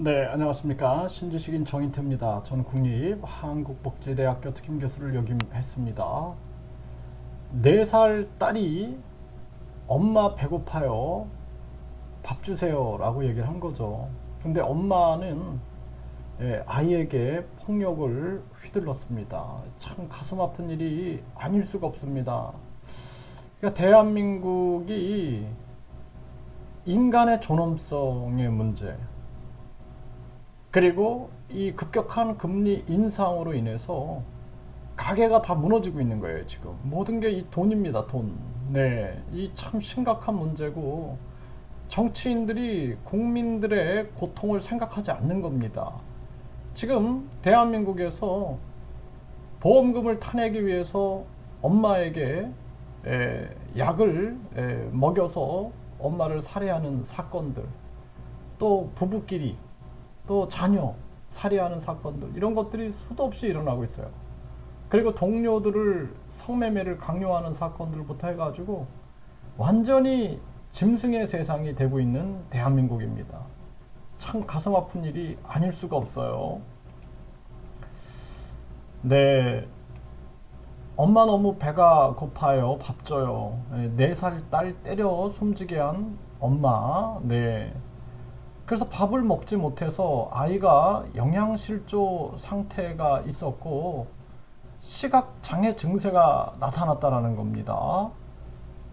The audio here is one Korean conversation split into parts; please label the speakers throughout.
Speaker 1: 네, 안녕하십니까. 신지식인 정인태입니다. 저는 국립 한국복지대학교 특임 교수를 역임했습니다. 4살 딸이 엄마 배고파요. 밥 주세요. 라고 얘기를 한 거죠. 근데 엄마는 예, 아이에게 폭력을 휘둘렀습니다. 참 가슴 아픈 일이 아닐 수가 없습니다. 그러니까 대한민국이 인간의 존엄성의 문제, 그리고 이 급격한 금리 인상으로 인해서 가게가 다 무너지고 있는 거예요, 지금. 모든 게 이 돈입니다, 돈. 네. 이 참 심각한 문제고, 정치인들이 국민들의 고통을 생각하지 않는 겁니다. 지금 대한민국에서 보험금을 타내기 위해서 엄마에게 에, 약을 에, 먹여서 엄마를 살해하는 사건들, 또 부부끼리 또 자녀 살해하는 사건들 이런 것들이 수도 없이 일어나고 있어요. 그리고 동료들을 성매매를 강요하는 사건들부터 해가지고 완전히 짐승의 세상이 되고 있는 대한민국입니다. 참 가슴 아픈 일이 아닐 수가 없어요. 네. 엄마 너무 배가 고파요. 밥 줘요. 네 살 딸 때려 숨지게 한 엄마. 네. 그래서 밥을 먹지 못해서 아이가 영양실조 상태가 있었고 시각 장애 증세가 나타났다라는 겁니다.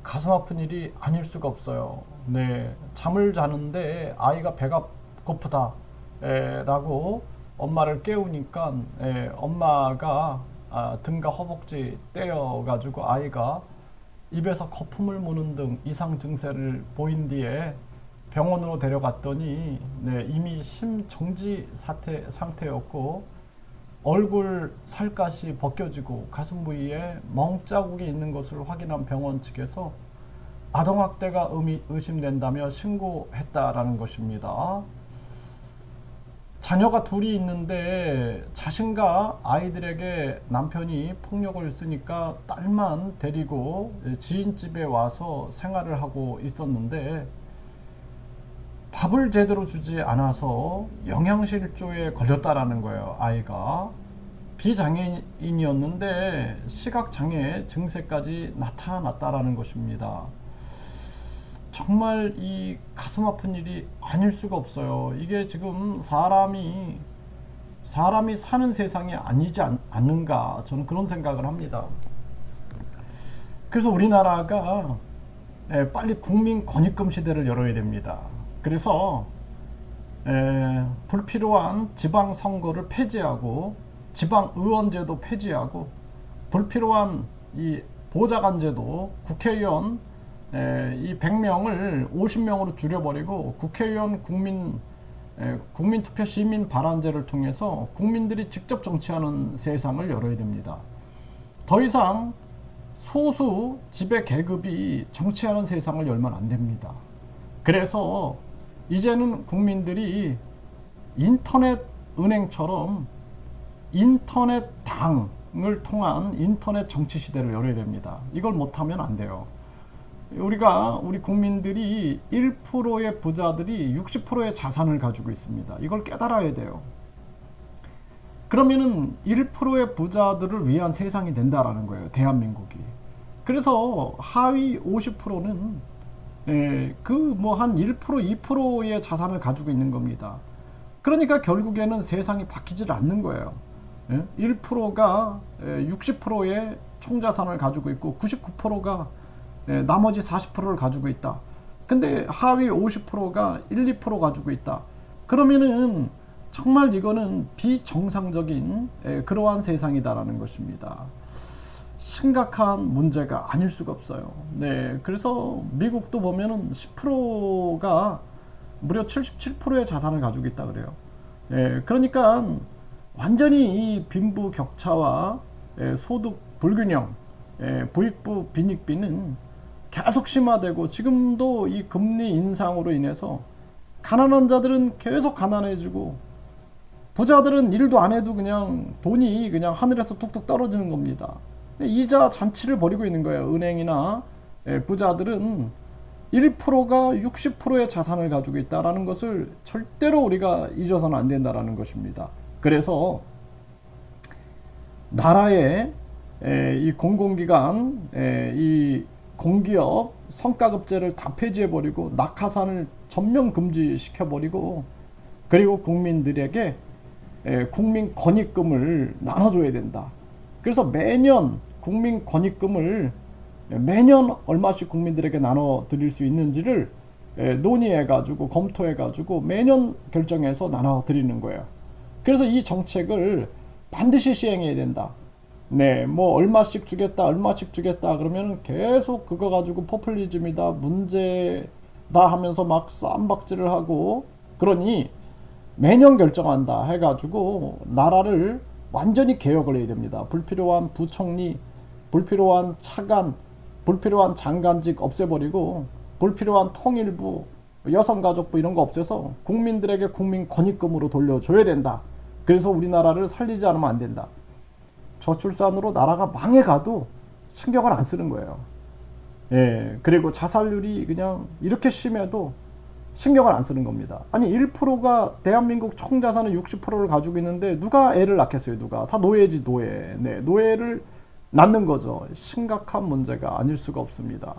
Speaker 1: 가슴 아픈 일이 아닐 수가 없어요. 네, 잠을 자는데 아이가 배가 고프다 에, 라고 엄마를 깨우니까 에, 엄마가 아, 등과 허벅지 때려가지고 아이가 입에서 거품을 무는 등 이상 증세를 보인 뒤에 병원으로 데려갔더니 네, 이미 심정지 사태, 상태였고 얼굴 살갗이 벗겨지고 가슴 부위에 멍자국이 있는 것을 확인한 병원 측에서 아동학대가 의미, 의심된다며 신고했다라는 것입니다. 자녀가 둘이 있는데 자신과 아이들에게 남편이 폭력을 쓰니까 딸만 데리고 지인 집에 와서 생활을 하고 있었는데 밥을 제대로 주지 않아서 영양실조에 걸렸다라는 거예요, 아이가. 비장애인이었는데 시각장애 증세까지 나타났다라는 것입니다. 정말 이 가슴 아픈 일이 아닐 수가 없어요. 이게 지금 사람이 사람이 사는 세상이 아니지 않, 않는가 저는 그런 생각을 합니다. 그래서 우리나라가 예, 빨리 국민 권익금 시대를 열어야 됩니다. 그래서 에, 불필요한 지방 선거를 폐지하고 지방 의원제도 폐지하고 불필요한 이 보좌관제도 국회의원 에, 이 100명을 50명으로 줄여버리고 국회의원 국민 에, 국민투표 시민 발안제를 통해서 국민들이 직접 정치하는 세상을 열어야 됩니다. 더 이상 소수 지배 계급이 정치하는 세상을 열면 안 됩니다. 그래서 이제는 국민들이 인터넷 은행처럼 인터넷 당을 통한 인터넷 정치 시대를 열어야 됩니다. 이걸 못하면 안 돼요. 우리가 우리 국민들이 1%의 부자들이 60%의 자산을 가지고 있습니다. 이걸 깨달아야 돼요. 그러면은 1%의 부자들을 위한 세상이 된다라는 거예요. 대한민국이. 그래서 하위 50%는 예, 그 뭐 한 1% 2%의 자산을 가지고 있는 겁니다. 그러니까 결국에는 세상이 바뀌질 않는 거예요. 예? 1%가 60%의 총자산을 가지고 있고 99%가 예, 나머지 40%를 가지고 있다. 근데 하위 50%가 1, 2% 가지고 있다. 그러면은 정말 이거는 비정상적인 예, 그러한 세상이다라는 것입니다. 심각한 문제가 아닐 수가 없어요. 네, 그래서 미국도 보면은 10%가 무려 77%의 자산을 가지고 있다 그래요. 예, 그러니까 완전히 이 빈부 격차와 예, 소득 불균형, 예, 부익부 빈익빈은 계속 심화되고 지금도 이 금리 인상으로 인해서 가난한 자들은 계속 가난해지고 부자들은 일도 안 해도 그냥 돈이 그냥 하늘에서 뚝뚝 떨어지는 겁니다. 이자 잔치를 벌이고 있는 거예요. 은행이나 예, 부자들은 1%가 60%의 자산을 가지고 있다라는 것을 절대로 우리가 잊어서는 안 된다라는 것입니다. 그래서 나라의 에, 이 공공기관, 에, 이 공기업 성과급제를 다 폐지해버리고 낙하산을 전면 금지시켜버리고 그리고 국민들에게 에, 국민 권익금을 나눠줘야 된다. 그래서 매년 국민 권익금을 매년 얼마씩 국민들에게 나눠 드릴 수 있는지를 에, 논의해 가지고 검토해 가지고 매년 결정해서 나눠 드리는 거예요. 그래서 이 정책을 반드시 시행해야 된다. 네, 뭐 얼마씩 주겠다, 얼마씩 주겠다 그러면 계속 그거 가지고 포퓰리즘이다, 문제다 하면서 막 쌈박질을 하고 그러니 매년 결정한다 해가지고 나라를 완전히 개혁을 해야 됩니다. 불필요한 부총리, 불필요한 차관, 불필요한 장관직 없애버리고 불필요한 통일부, 여성가족부 이런 거 없애서 국민들에게 국민 권익금으로 돌려줘야 된다. 그래서 우리나라를 살리지 않으면 안 된다. 저출산으로 나라가 망해가도 신경을 안 쓰는 거예요. 예, 그리고 자살률이 그냥 이렇게 심해도 신경을 안 쓰는 겁니다. 아니 1%가 대한민국 총 자산의 60%를 가지고 있는데 누가 애를 낳겠어요? 누가 다 노예지 노예. 네, 노예를 낳는 거죠. 심각한 문제가 아닐 수가 없습니다.